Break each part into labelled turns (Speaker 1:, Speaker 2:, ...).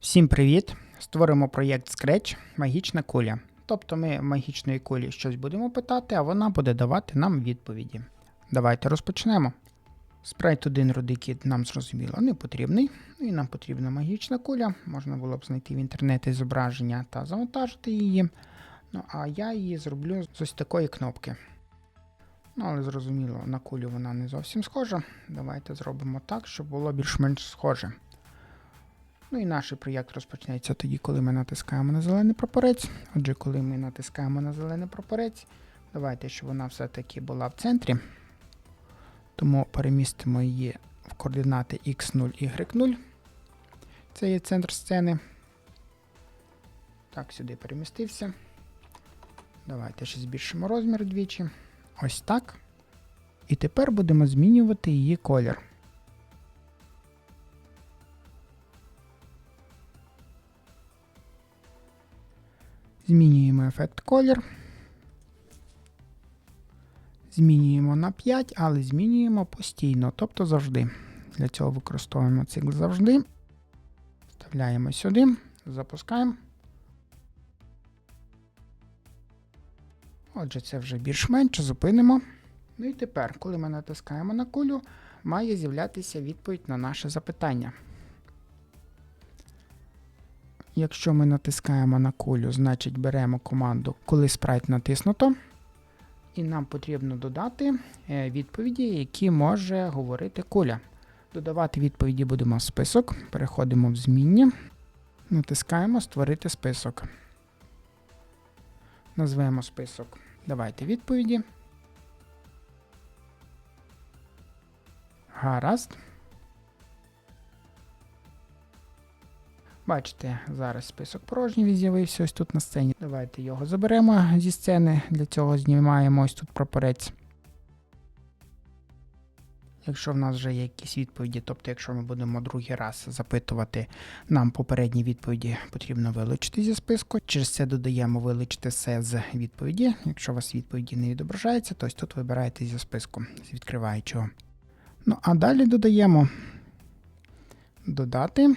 Speaker 1: Всім привіт! Створимо проєкт Scratch Магічна куля. Тобто ми магічної кулі щось будемо питати, а вона буде давати нам відповіді. Давайте розпочнемо. Спрайт 1 рудикіт нам зрозуміло не потрібний, ну і нам потрібна магічна куля. Можна було б знайти в інтернеті зображення та завантажити її. Ну а я її зроблю з ось такої кнопки. Ну, але зрозуміло, на кулю вона не зовсім схожа. Давайте зробимо так, щоб було більш-менш схоже. Ну і наш проєкт розпочнеться тоді, коли ми натискаємо на зелений прапорець. Отже, коли ми натискаємо на зелений прапорець, давайте, щоб вона все-таки була в центрі. Тому перемістимо її в координати x0, y0. Це є центр сцени. Так, сюди перемістився. Давайте ще збільшимо розмір двічі. Ось так. І тепер будемо змінювати її колір. Змінюємо ефект колір. Змінюємо на 5, але змінюємо постійно, тобто завжди. Для цього використовуємо цикл завжди. Вставляємо сюди, запускаємо. Отже, це вже більш-менш зупинимо. Ну і тепер, коли ми натискаємо на кулю, має з'являтися відповідь на наше запитання. Якщо ми натискаємо на кулю, значить беремо команду, коли спрайт натиснуто. І нам потрібно додати е, відповіді, які може говорити куля. Додавати відповіді будемо в список. Переходимо в змінні. Натискаємо Створити список. Назвемо список. Давайте відповіді. Гаразд. Бачите, зараз список порожній з'явився ось тут на сцені. Давайте його заберемо зі сцени. Для цього знімаємо ось тут прапорець. Якщо в нас вже є якісь відповіді, тобто, якщо ми будемо другий раз запитувати, нам попередні відповіді потрібно вилучити зі списку. Через це додаємо вилучити все з відповіді. Якщо у вас відповіді не відображаються, то ось тут вибираєте зі списку з відкриваючого. Ну а далі додаємо додати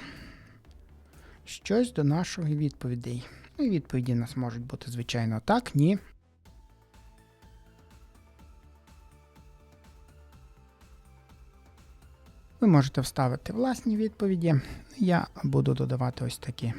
Speaker 1: щось до наших відповідей. Ну і відповіді у нас можуть бути, звичайно, так, ні. Ви можете вставити власні відповіді. Я буду додавати ось такі.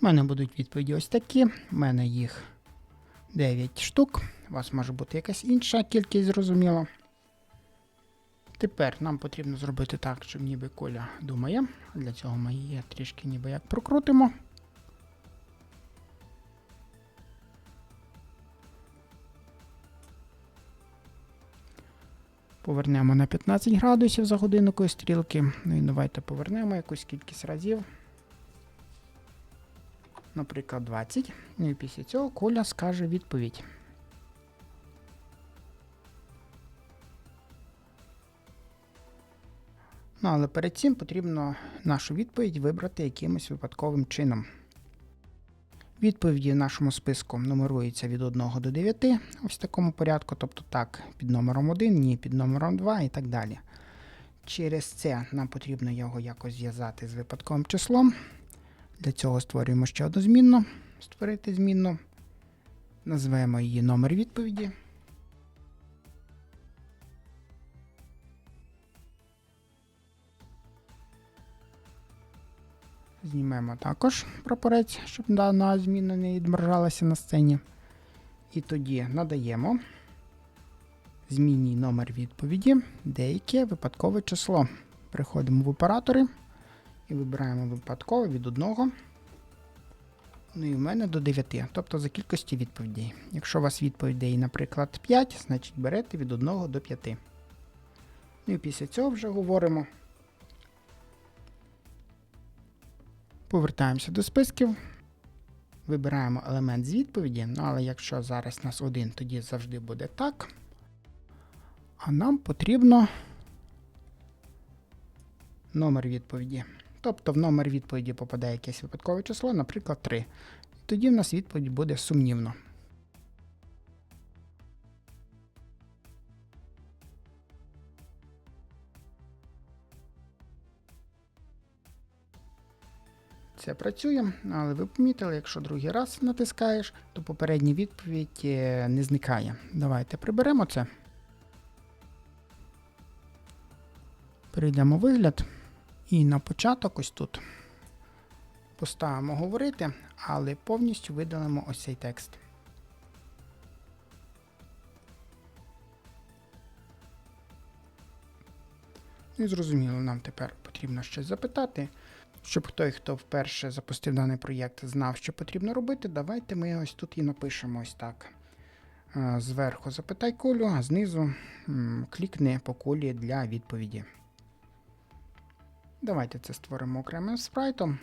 Speaker 1: У мене будуть відповіді ось такі. У мене їх 9 штук. У вас може бути якась інша кількість, зрозуміло. Тепер нам потрібно зробити так, щоб ніби коля думає. Для цього ми її трішки ніби як прокрутимо. Повернемо на 15 градусів за годинникою стрілки. Ну і давайте повернемо якусь кількість разів. Наприклад, 20. Ну і після цього Коля скаже відповідь. Ну, але перед цим потрібно нашу відповідь вибрати якимось випадковим чином. Відповіді в нашому списку нумеруються від 1 до 9, ось в такому порядку, тобто так, під номером 1, ні, під номером 2 і так далі. Через це нам потрібно його якось зв'язати з випадковим числом. Для цього створюємо ще одну змінну. Створити змінну. Назвемо її номер відповіді. Знімемо також прапорець, щоб дана зміна не відображалася на сцені. І тоді надаємо змінній номер відповіді деяке випадкове число. Переходимо в оператори і вибираємо випадкове від 1 Ну і в мене до 9, тобто за кількості відповідей. Якщо у вас відповідей, наприклад, 5, значить берете від 1 до 5. Ну і після цього вже говоримо. Повертаємося до списків. Вибираємо елемент з відповіді, ну але якщо зараз нас один, тоді завжди буде так. А нам потрібно номер відповіді. Тобто в номер відповіді попадає якесь випадкове число, наприклад, 3. Тоді в нас відповідь буде сумнівно. Це працює, але ви помітили, якщо другий раз натискаєш, то попередня відповідь е, не зникає. Давайте приберемо це. Перейдемо вигляд. І на початок ось тут поставимо говорити, але повністю видалимо ось цей текст. І зрозуміло, нам тепер потрібно щось запитати. Щоб той, хто вперше запустив даний проєкт, знав, що потрібно робити, давайте ми ось тут і напишемо ось так. Е, Зверху запитай колю, а знизу клікни по колі для відповіді. Давайте це створимо окремим спрайтом.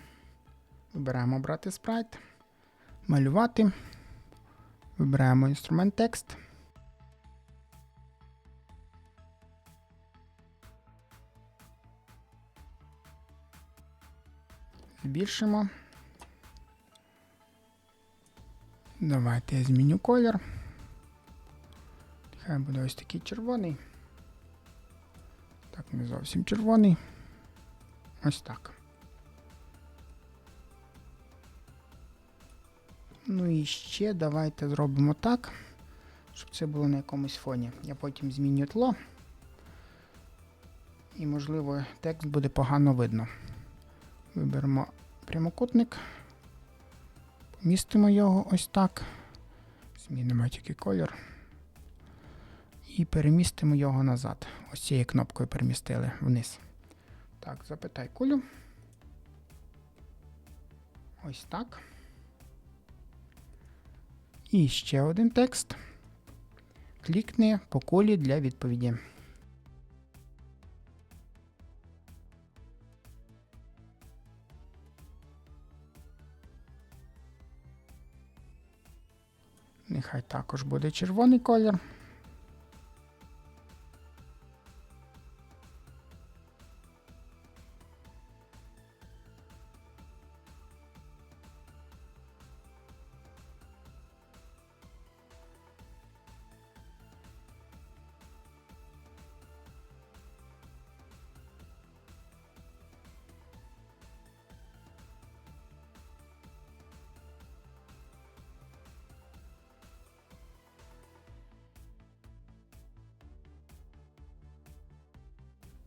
Speaker 1: Вибираємо брати спрайт, малювати. Вибираємо інструмент текст. Збільшимо. Давайте я зміню колір. Хай буде ось такий червоний. Так, не зовсім червоний. Ось так. Ну і ще давайте зробимо так, щоб це було на якомусь фоні. Я потім зміню тло. І, можливо, текст буде погано видно. Виберемо прямокутник, помістимо його ось так. Змінимо тільки колір. І перемістимо його назад. Ось цією кнопкою перемістили вниз. Так, запитай кулю. Ось так. І ще один текст. Клікни по колі для відповіді. Нехай також буде червоний колір.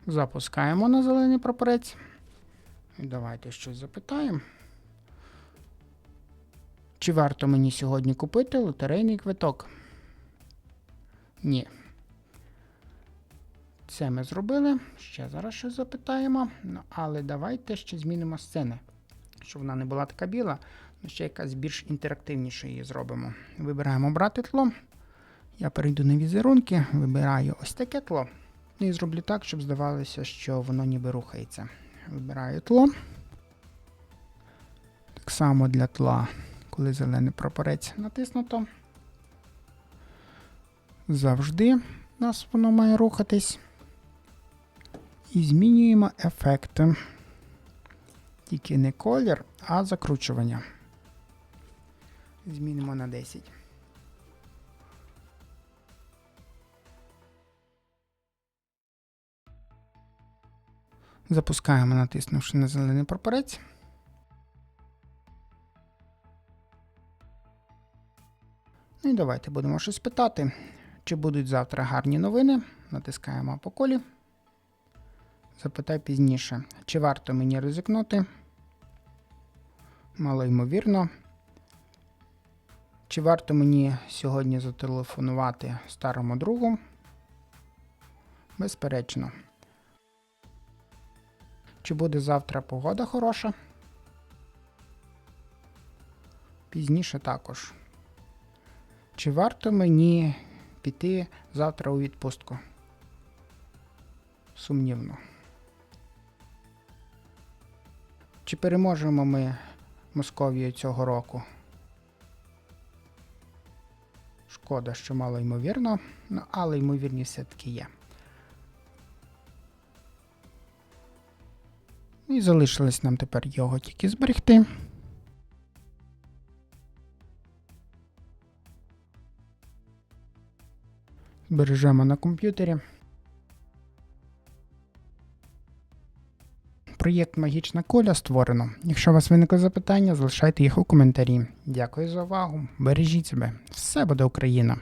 Speaker 1: Запускаємо на зелений прапорець. Давайте щось запитаємо. Чи варто мені сьогодні купити лотерейний квиток? Ні. Це ми зробили. Ще зараз щось запитаємо. Ну, але давайте ще змінимо сцени. Щоб вона не була така біла, ну ще якась більш інтерактивніша її зробимо. Вибираємо брати тло. Я перейду на візерунки, вибираю ось таке тло. Ну і зроблю так, щоб здавалося, що воно ніби рухається. Вибираю тло. Так само для тла, коли зелений прапорець натиснуто. Завжди у нас воно має рухатись. І змінюємо ефекти. Тільки не колір, а закручування. Змінимо на 10. Запускаємо, натиснувши на зелений прапорець. Ну і давайте будемо щось питати. Чи будуть завтра гарні новини? Натискаємо по колі. Запитай пізніше, чи варто мені ризикнути? Мало ймовірно. Чи варто мені сьогодні зателефонувати старому другу? Безперечно. Чи буде завтра погода хороша? Пізніше також. Чи варто мені піти завтра у відпустку? Сумнівно. Чи переможемо ми Московію цього року? Шкода, що мало ймовірно, ну, але ймовірність все-таки є. І залишилось нам тепер його тільки зберегти. Збережемо на комп'ютері. Проєкт Магічна Коля створено. Якщо у вас виникли запитання, залишайте їх у коментарі. Дякую за увагу. Бережіть себе. Все буде Україна!